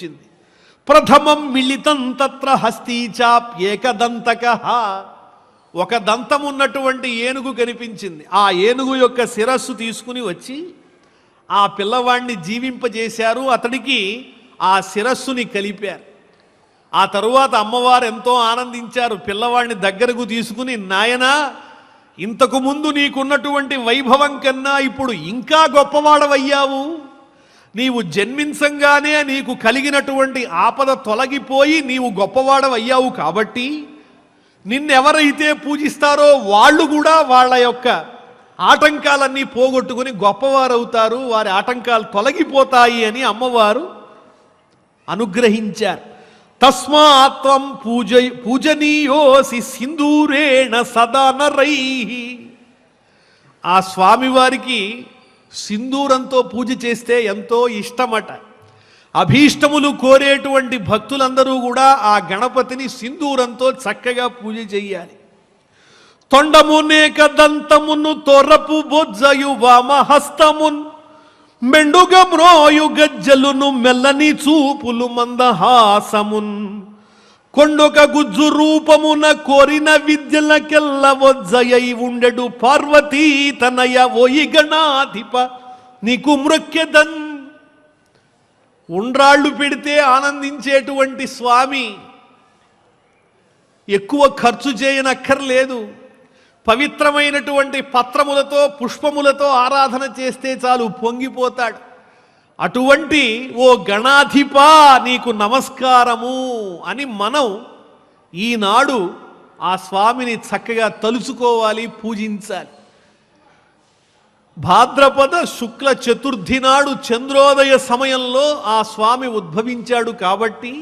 వచ్చింది. ప్రథమం మిళితం తత్ర హస్తీచాప్యేకదంతక ఒక దంతం ఉన్నటువంటి ఏనుగు కనిపించింది. ఆ ఏనుగు యొక్క శిరస్సు తీసుకుని వచ్చి ఆ పిల్లవాడిని జీవింపజేశారు. అతడికి ఆ శిరస్సుని కలిపారు. ఆ తరువాత అమ్మవారు ఎంతో ఆనందించారు. పిల్లవాడిని దగ్గరకు తీసుకుని నాయనా ఇంతకు ముందు నీకున్నటువంటి వైభవం కన్నా ఇప్పుడు ఇంకా గొప్పవాడవయ్యావు. నీవు జన్మించంగానే నీకు కలిగినటువంటి ఆపద తొలగిపోయి నీవు గొప్పవాడవయ్యావు కాబట్టి నిన్నెవరైతే పూజిస్తారో వాళ్ళు కూడా వాళ్ళ యొక్క ఆటంకాలన్నీ పోగొట్టుకుని గొప్పవారవుతారు వారి ఆటంకాలు తొలగిపోతాయి అని అమ్మవారు అనుగ్రహించారు. తస్మాత్వం పూజ పూజనీయోసి సింధూరేణ సదా నరై. ఆ స్వామివారికి సింధూరంతో పూజ చేస్తే ఎంతో ఇష్టమట. అభీష్టములు కోరేటువంటి భక్తులందరూ కూడా ఆ గణపతిని సింధూరంతో చక్కగా పూజ చేయాలి తొండమునేక దంతమును తొరపు బొజ్జయు వామహస్తమున్ మెండుగ మ్రోయు గజ్జలును మెల్లని చూపులు మందహాసమున్. కొండొక గుజ్జు రూపమున కోరిన విద్యలకెల్ల వజ్జయై ఉండెడు పార్వతీ తనయ ఓయి గణాధిప నీకు మృక్యదన్. ఉండ్రాళ్ళు పెడితే ఆనందించేటువంటి స్వామి ఎక్కువ ఖర్చు చేయనక్కర్లేదు. పవిత్రమైనటువంటి పత్రములతో పుష్పములతో ఆరాధన చేస్తే చాలు పొంగిపోతాడు. అటువంటి ఓ గణాధిపా నీకు నమస్కారము అని మనం ఈనాడు ఆ స్వామిని చక్కగా తలుచుకోవాలి పూజించాలి. భాద్రపద శుక్ల చతుర్థి నాడు చంద్రోదయ సమయంలో ఆ స్వామి ఉద్భవించాడు కాబట్టి